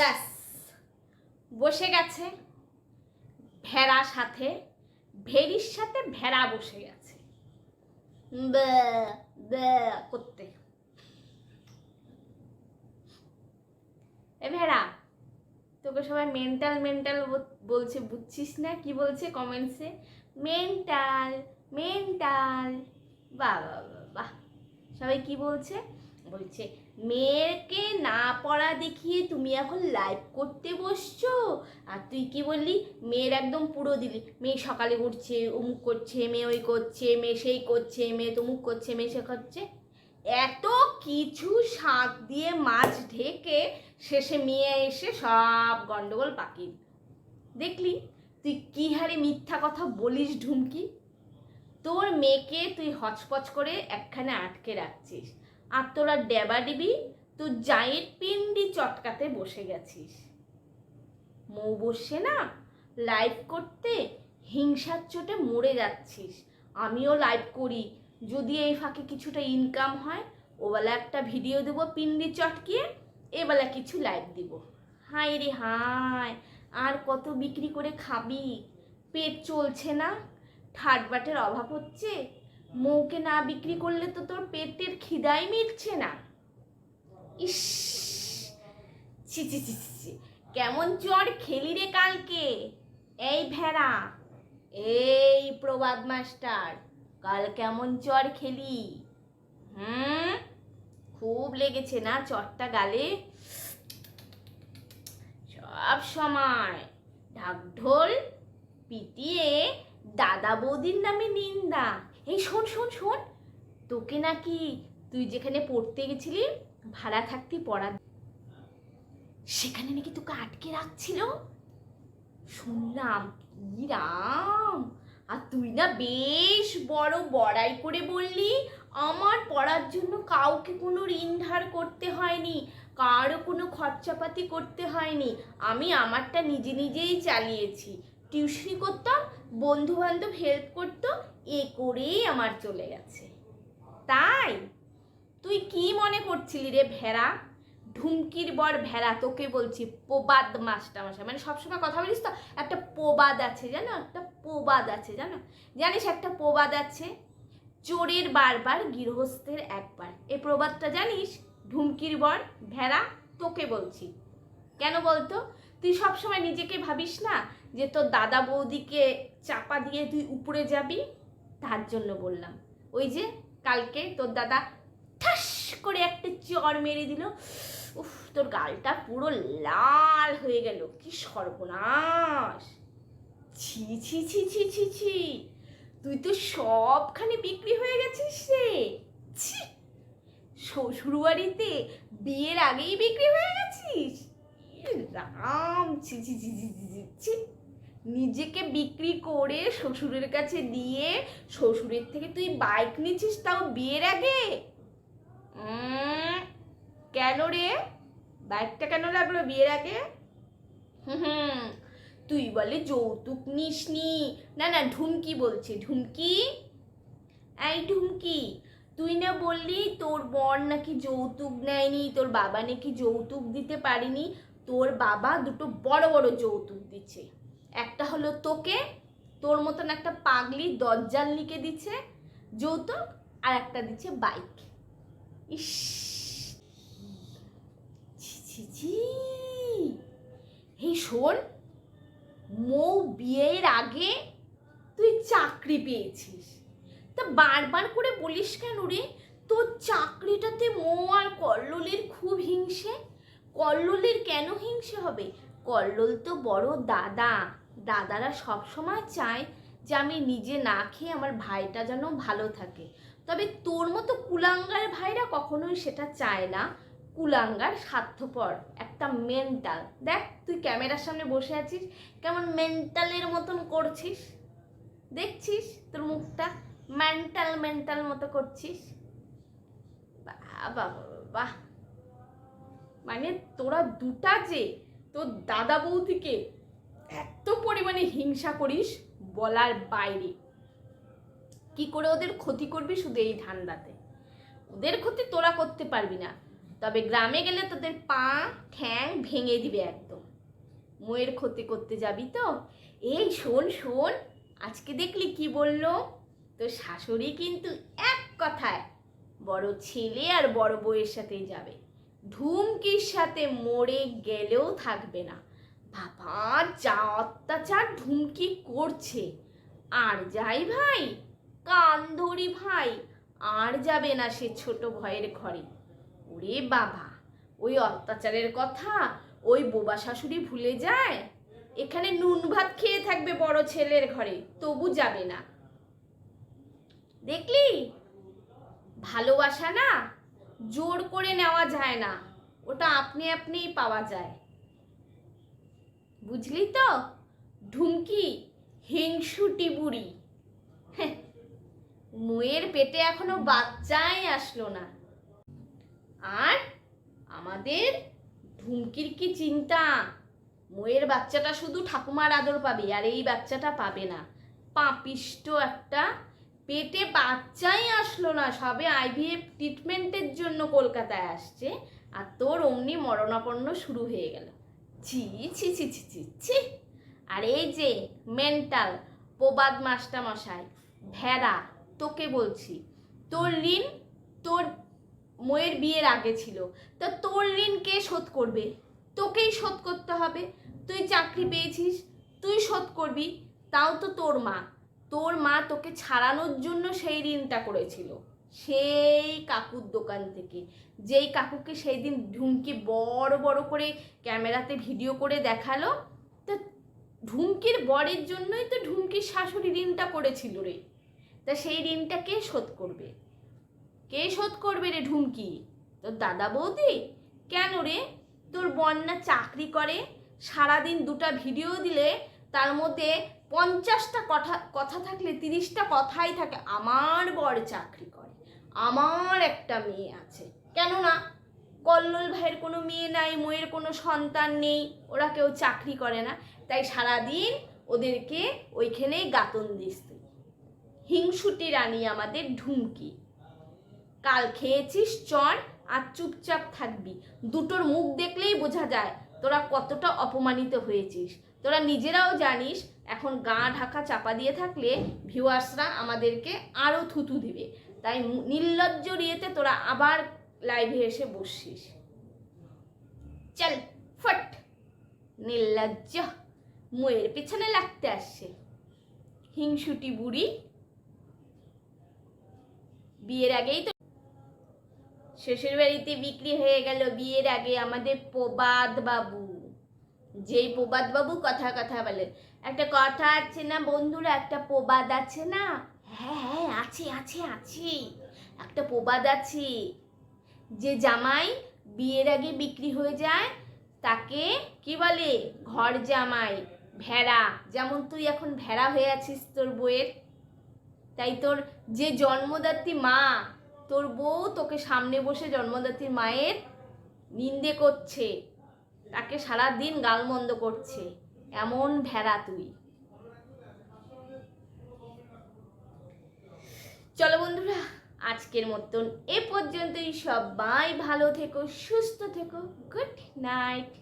ব্যাস। বসে গেছে ভেড়া সাথে ভেড়ির সাথে ভেড়া বসে গেছে। করতে। এ ভেড়া তোকে সবাই মেন্টাল মেন্টাল বলছে বুঝছিস না? কি বলছে কমেন্টসে মেন্টাল মেন্টাল বাহ বাহ, বাহ। সবাই কি বলছে? বলছে মেয়েকে না পড়া দেখিয়ে তুমি এখন লাইভ করতে বসছো? আর তুই কি বললি? মেয়ের একদম পুরো দিলি। মেয়ে সকালে উঠছে, অমুক করছে, মেয়ে ওই করছে, মেয়ে সেই করছে, মেয়ে তমুক করছে, মেয়ে সে করছে। এত কিছু শাক দিয়ে মাছ ঢেকে শেষে মেয়ে এসে সব গন্ডগোল পাকি দেখলি? তুই কি হারে মিথ্যা কথা বলিস, ঢুমকি? তোর মেয়েকে তুই হচপচ করে একখানে আটকে রাখছিস। আর তোরা ডেবা ডিবি তুই জায়ের পিন্ডি চটকাতে বসে গেছিস। মৌ বসে না লাইভ করতে হিংসার চোটে মরে যাচ্ছিস। আমিও লাইভ করি, যদি এই ফাঁকে কিছুটা ইনকাম হয়, ওবেলা একটা ভিডিও দেবো পিন্ডি চটকিয়ে, এবেলা কিছু লাইভ দিব। হাই রে হায়, আর কত বিক্রি করে খাবি? পেট চলছে না ঠাট বাটের অভাব হচ্ছে মৌকে না বিক্রি করলে তো তোর পেটের খিদাই মিটছে না। ইস। কেমন চর খেলি রে কালকে। এই ভেড়া, এই প্রবাদ মাস্টার, কাল কেমন চর খেলি। হুম? খুব লেগেছে না চরটা গালে? সব সময় ঢাকঢোল পিটিয়ে দাদা বৌদির নামে নিন্দা। এই শোন শোন শোন। তোকে নাকি তুই যেখানে পড়তে গেছিলি, ভাড়া থাকতি পড়া সেখানে নাকি তোকে আটকে রাখছিল? শুনলাম ই রাম। আর তুই না বেশ বড় বড়াই করে বললি, আমার পড়ার জন্য কাউকে কোনো ঋণ ধার করতে হয়নি কারও কোনো খরচাপাতি করতে হয়নি। আমি আমারটা নিজে নিজেই চালিয়েছি। টিউশনি করতাম বন্ধু বান্ধব হেল্প করতো এ করেই আমার চলে গেছে। তাই তুই কি মনে করছিলি রে ভেড়া? ঢুমকির বর ভেড়া, তোকে বলছি প্রবাদ মাস্টার মশাই মানে সবসময় কথা বলিস তো, একটা প্রবাদ আছে জানো? একটা প্রবাদ আছে জানো? জানিস একটা প্রবাদ আছে? চোরের বারবার গৃহস্থের একবার। এই প্রবাদটা জানিস? ঢুমকির বর ভেড়া, তোকে বলছি। কেন বলতো? তুই সবসময় নিজেকে ভাবিস না যে তোর দাদা বৌদিকে চাপা দিয়ে তুই উপরে যাবি? তার জন্য বললাম। ওই যে কালকে তোর দাদা ঠাস করে একটা চর মেরে দিল। উফ তোর গালটা পুরো লাল হয়ে গেল। কি সর্বনাশ। ছি ছি ছি ছি ছি ছি। তুই তো সবখানে বিক্রি হয়ে গেছিস রে। ছি। শ্বশুরবাড়িতে বিয়ের আগেই বিক্রি হয়ে গেছিস। রাম। ছি ছি ছি ছি ছি, ছি। নিজেকে বিক্রি করে শ্বশুরের কাছে দিয়ে শ্বশুরের থেকে তুই বাইক নিচ্ছিস তাও বিয়ের আগে? কেন রে? বাইকটা কেন লাগল বিয়ের আগে? হুম। তুই বলে যৌতুক নিসনি। না না, ঢুমকি বলছে, ঢুমকি? এই ঢুমকি, তুই না বললি তোর বর নাকি যৌতুক নেয়নি, তোর বাবা নাকি যৌতুক দিতে পারিনি, তোর বাবা দুটো বড় বড় যৌতুক দিচ্ছে। একটা হলো তোকে, তোর মতন একটা পাগলি দজ্জালনিকে দিচ্ছে, যৌতুক, আর একটা দিচ্ছে বাইক ইস শোন, মৌ বিয়ের আগে তুই চাকরি পেয়েছিস। তা বারবার করে বলিস কেন রে? তোর চাকরিটাতে মৌ আর কল্লোলের খুব হিংসে। কল্লোলের কেন হিংসে হবে? কল্লোল তো বড় দাদা। দাদারা সব সময় চায় যে আমি নিজে না খেয়ে আমার ভাইটা যেন ভালো থাকে। তবে তোর মতো কুলাঙ্গার ভাইরা কখনোই সেটা চায় না। কুলাঙ্গার স্বার্থপর, একটা মেন্টাল দেখ, তুই ক্যামেরার সামনে বসে আছিস, কেমন মেন্টালের মতন করছিস? দেখছিস তোর মুখটা? মেন্টাল মেন্টাল মতো করছিস? বাহ বাহ। মানে তোরা দুটা যে, তোর দাদা বৌদিকে এত পরিমাণে হিংসা করিস বলার বাইরে। কি করে ওদের ক্ষতি করবি শুধু এই ঠান্ডাতে ওদের ক্ষতি তোরা করতে পারবি না। তবে গ্রামে গেলে তোদের পা ঠ্যাং ভেঙে দিবে একদম। মোয়ের ক্ষতি করতে যাবি তো? এই শোন শোন, আজকে দেখলি কি বলল? তোর শাশুড়ি কিন্তু এক কথায় বড় ছেলে আর বড় বউয়ের সাথেই যাবে। ধুমকির সাথে মরে গেলেও থাকবে না। বাবা, যা অত্যাচার ধুমকি করছে। আর যাই ভাই, কান ধরি ভাই, আর যাবে না সে ছোট ভয়ের ঘরে। ওরে বাবা, ওই অত্যাচারের কথা ওই বোবা শাশুড়ি ভুলে যায়? এখানে নুন ভাত খেয়ে থাকবে বড় ছেলের ঘরে, তবু যাবে না। দেখলি? ভালোবাসা না, জোর করে নেওয়া যায় না। ওটা আপনি আপনিই পাওয়া যায়। বুঝলি তো? ঢুমকি হিংসুটি বুড়ি হ্যাঁ, মুয়ের পেটে এখনও বাচ্চাই আসলো না। আর আমাদের ঢুমকির কি চিন্তা? ময়ের বাচ্চাটা শুধু ঠাকুমার আদর পাবে আর এই বাচ্চাটা পাবে না। পাপিষ্ট একটা পেটে বাচ্চাই আসলো না সবে আইভিএফ ট্রিটমেন্টের জন্য কলকাতায় আসছে আর তোর অমনি মরণাপন্ন শুরু হয়ে গেল। ছি ছি ছি ছি ছি ছি। আর এই যে মেন্টাল প্রবাদ মাস্টার মশাই ভেড়া, তোকে বলছি, তোর ঋণ তোর ময়ের বিয়ের আগে ছিল। তা তোর ঋণ কে শোধ করবে? তোকেই শোধ করতে হবে। তুই চাকরি পেয়েছিস, তুই শোধ করবি। তাও তো তোর মা। তোর মা তোকে ছাড়ানোর জন্য সেই ঋণটা করেছিল। সেই কাকুর দোকান থেকে। যেই কাকুকে সেই দিন ঢুমকি বড় বড় করে ক্যামেরাতে ভিডিও করে দেখাল, তো ঢুমকির বরের জন্যই তো ঢুমকির শাশুড়ি ঋণটা করেছিল রে। তা সেই ঋণটা কে শোধ করবে? কে শোধ করবে রে ঢুমকি তোর দাদা বৌদি? কেন রে? তোর বন্যা চাকরি করে, সারাদিন দুটা ভিডিও দিলে, তার মধ্যে পঞ্চাশটা কথা কথা থাকলে তিরিশটা কথাই থাকে। আমার বর চাকরি করে, আমার একটা মেয়ে আছে। কেন না কল্লোল ভাইয়ের কোনো মেয়ে নাই ময়ের কোনো সন্তান নেই, ওরা কেউ চাকরি করে না। তাই সারাদিন ওদেরকে ওইখানেই গাতন দিস তুই। হিংসুটি রানী আমাদের ঢুমকি। কাল খেয়েছিস চর আর চুপচাপ থাকবি। দুটোর মুখ দেখলেই বোঝা যায় তোরা কতটা অপমানিত হয়েছিস? তোরা নিজেরাও জানিস, এখন গা ঢাকা চাপা দিয়ে থাকলে ভিউয়ার্সরা আমাদেরকে আরও থুতু দিবে। তাই নির্লজ্জ ইয়েতে তোরা আবার লাইভে এসে বসছিস। চল, ফট। নির্লজ্জ। মুয়ের পেছনে লাগতে আসছে। হিংসুটি বুড়ি। বিয়ের আগেই তো শ্বশুর বাড়িতে বিক্রি হয়ে গেল বিয়ের আগে আমাদের প্রবাদ বাবু। যেই প্রবাদ বাবু কথা কথা বলে। একটা কথা আছে না বন্ধুরা, একটা প্রবাদ আছে না? হ্যাঁ হ্যাঁ আছে আছে আছে। একটা প্রবাদ আছে। যে জামাই বিয়ের আগে বিক্রি হয়ে যায়, তাকে কি বলে? ঘর জামাই, ভেড়া। যেমন তুই এখন ভেড়া হয়ে আছিস তোর বইয়ের তাই তোর যে জন্মদাত্রী মা তোর বউ তোকে সামনে বসে জন্মদাত্রী মায়ের নিন্দে করছে। তাকে সারা দিন গালমন্দ করছে। এমন ভেড়া তুই। চলো বন্ধুরা, আজকের মতন এ পর্যন্তই। সবাই ভালো থেকো, সুস্থ থেকো। Good night.